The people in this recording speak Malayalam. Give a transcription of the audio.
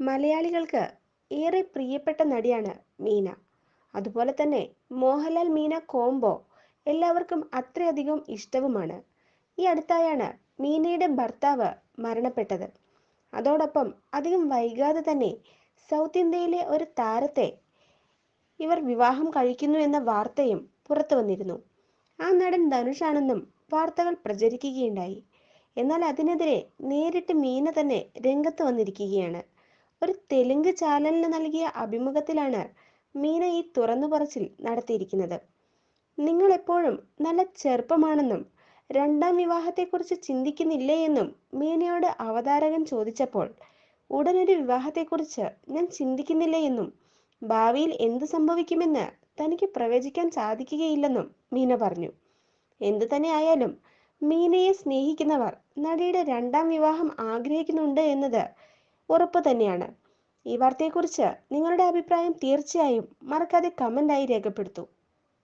മലയാളികൾക്ക് ഏറെ പ്രിയപ്പെട്ട നടിയാണ് മീന. അതുപോലെ തന്നെ മോഹൻലാൽ മീന കോംബോ എല്ലാവർക്കും അത്രയധികം ഇഷ്ടവുമാണ്. ഈ അടുത്തായാണ് മീനയുടെ ഭർത്താവ് മരണപ്പെട്ടത്. അതോടൊപ്പം അധികം വൈകാതെ തന്നെ സൗത്ത് ഇന്ത്യയിലെ ഒരു താരത്തെ ഇവർ വിവാഹം കഴിക്കുന്നു എന്ന വാർത്തയും പുറത്തു വന്നിരുന്നു. ആ നടൻ ധനുഷാണെന്നും വാർത്തകൾ പ്രചരിക്കുകയുണ്ടായി. എന്നാൽ അതിനെതിരെ നേരിട്ട് മീന തന്നെ രംഗത്ത് വന്നിരിക്കുകയാണ്. ഒരു തെലുങ്ക് ചാനലിന് നൽകിയ അഭിമുഖത്തിലാണ് മീന ഈ തുറന്നു പറച്ചിൽ നടത്തിയിരിക്കുന്നത്. നിങ്ങൾ എപ്പോഴും നല്ല ചെറുപ്പമാണെന്നും രണ്ടാം വിവാഹത്തെക്കുറിച്ച് ചിന്തിക്കുന്നില്ലേ എന്നും മീനയോട് അവതാരകൻ ചോദിച്ചപ്പോൾ ഉടനൊരു വിവാഹത്തെക്കുറിച്ച് ഞാൻ ചിന്തിക്കുന്നില്ല എന്നും ഭാവിയിൽ എന്ത് സംഭവിക്കുമെന്ന് തനിക്ക് പ്രവചിക്കാൻ സാധിക്കുകയില്ലെന്നും മീന പറഞ്ഞു. എന്തു തന്നെ ആയാലും മീനയെ സ്നേഹിക്കുന്നവർ നടിയുടെ രണ്ടാം വിവാഹം ആഗ്രഹിക്കുന്നുണ്ട് എന്നത് ഉറപ്പ് തന്നെയാണ്. ഈ വാർത്തയെക്കുറിച്ച് നിങ്ങളുടെ അഭിപ്രായം തീർച്ചയായും മറക്കാതെ കമന്റായി രേഖപ്പെടുത്തൂ.